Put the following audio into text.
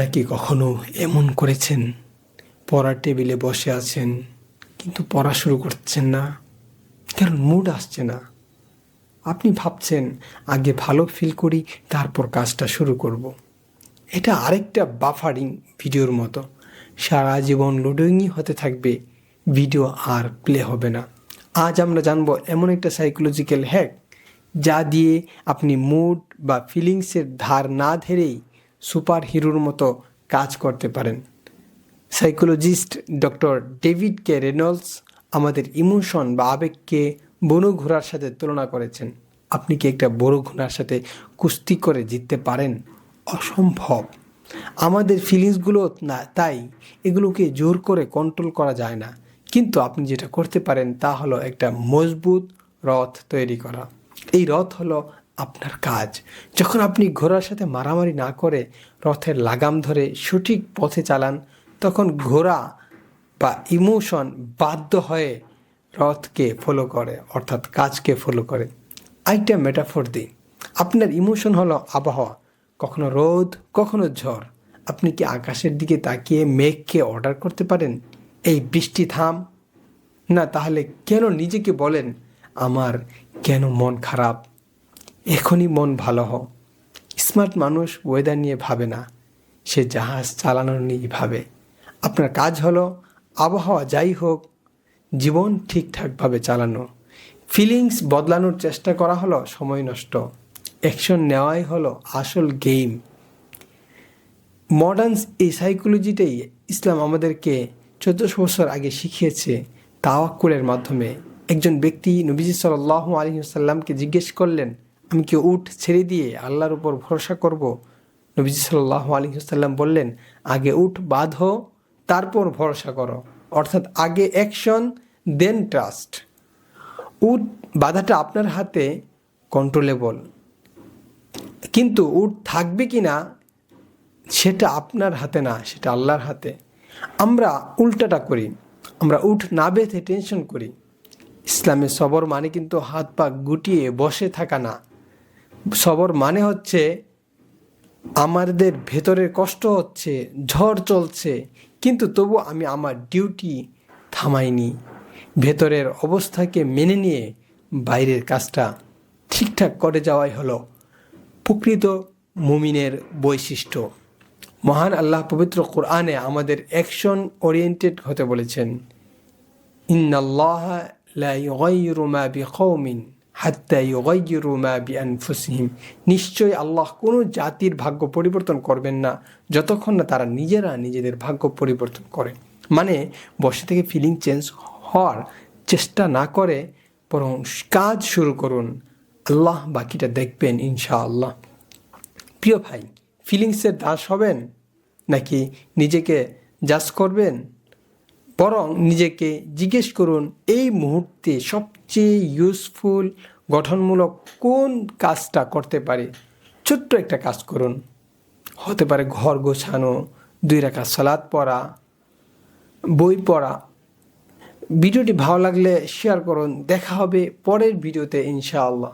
আপনারা কি কখনো এমন করেছেন? পড়ার টেবিলে বসে আছেন, কিন্তু পড়া শুরু করছেন না। কারণ মুড আসছে না। আপনি ভাবছেন, আগে ভালো ফিল করি, তারপর কাজটা শুরু করব। এটা আরেকটা বাফারিং ভিডিওর মতো। সারা জীবন লোডিংই হতে থাকবে ভিডিও আর প্লে হবে না। আজ আমরা জানব এমন একটা সাইকোলজিক্যাল হ্যাক যা দিয়ে আপনি মুড বা ফিলিংসের ধার না ধরেই সুপার হিরোর মতো কাজ করতে পারেন। Psychologist doctor David K Reynolds আমাদের ইমোশন বা আবেগকে বড় ঘোড়ার সাথে তুলনা করেছেন। আপনি কি একটা বড় ঘোড়ার সাথে কুস্তি করে জিততে পারেন? অসম্ভব। আমাদের ফিলিংসগুলো না, তাই এগুলোকে জোর করে কন্ট্রোল করা যায় না। কিন্তু আপনি যেটা করতে পারেন তা হলো একটা মজবুত রথ তৈরি করা। এই রথ হলো আপনার কাজ। যখন আপনি ঘোড়ার সাথে মারামারি না করে রথের লাগাম ধরে সঠিক পথে চালান, তখন ঘোড়া বা ইমোশন বাধ্য হয়ে রথকে ফলো করে, অর্থাৎ কাজকে ফলো করে। আরেকটা মেটাফোর দিই। আপনার ইমোশন হলো আবহাওয়া, কখনো রোদ, কখনো ঝড়। আপনি কি আকাশের দিকে তাকিয়ে মেঘকে অর্ডার করতে পারেন? এই বৃষ্টি থাম। না, তাহলে কেন নিজেকে বলেন, আমার কেন মন খারাপ? এখনই মন ভালো হও। স্মার্ট মানুষ ওয়েদার নিয়ে ভাবে না। সে জাহাজ চালানো নিয়ে ভাবে। আপনার কাজ হলো আবহাওয়া যাই হোক, জীবন ঠিকঠাকভাবে চালানো। ফিলিংস বদলানোর চেষ্টা করা হলো সময় নষ্ট। অ্যাকশন নেওয়াই হলো আসল গেম মডার্ন এই সাইকোলজিটাই ইসলাম আমাদেরকে চোদ্দশো বছর আগে শিখিয়েছে তাওয়াক্কুলের মাধ্যমে। একজন ব্যক্তি নবীজি সাল্লাহ আলী জিজ্ঞেস করলেন আমি কি উঠ ছেড়ে দিয়ে আল্লাহর উপর ভরসা করব? নবীজি সাল্লাহ আলী সাল্লাম বললেন, আগে উঠ বাঁধো, তারপর ভরসা করো। অর্থাৎ আগে অ্যাকশন দেন ট্রাস্ট উট বাধাটা আপনার হাতে কন্ট্রোলেবল কিন্তু উট থাকবে কি না, সেটা আপনার হাতে না, সেটা আল্লাহর হাতে। আমরা উল্টাটা করি। আমরা উঠ না বেঁধে টেনশন করি। ইসলামে সবর মানে কিন্তু হাত পা গুটিয়ে বসে থাকা না। সবর মানে হচ্ছে আমাদের ভেতরের কষ্ট হচ্ছে, ঝড় চলছে, কিন্তু তবু আমি আমার ডিউটি থামাইনি। ভেতরের অবস্থাকে মেনে নিয়ে বাইরের কাজটা ঠিকঠাক করে যাওয়াই হলো প্রকৃত মুমিনের বৈশিষ্ট্য। মহান আল্লাহ পবিত্র কোরআনে আমাদের অ্যাকশন ওরিয়েন্টেড হতে বলেছেন, ইন্নাল্লাহ লা ইউগাইয়িরু মা বিকৌমিন বিআনফুসিহিম। নিশ্চয়ই আল্লাহ কোনো জাতির ভাগ্য পরিবর্তন করবেন না, যতক্ষণ না তারা নিজেরা নিজেদের ভাগ্য পরিবর্তন করে। মানে বসে থেকে ফিলিং চেঞ্জ হওয়ার চেষ্টা না করে, বরং কাজ শুরু করুন। আল্লাহ বাকিটা দেখবেন ইনশাআল্লাহ। প্রিয় ভাই ফিলিংসের দাস হবেন? নাকি নিজেকে জাজ করবেন? বরং নিজেকে জিজ্ঞেস করুন, এই মুহূর্তে সবচেয়ে ইউজফুল গঠনমূলক কোন কাজটা করতে পারে? ছোট্ট একটা কাজ করুন। হতে পারে ঘর গোছানো, দুই রাখা সালাদ পড়া বই পড়া। ভিডিওটি ভালো লাগলে শেয়ার করুন। দেখা হবে পরের ভিডিওতে, ইনশাআল্লাহ।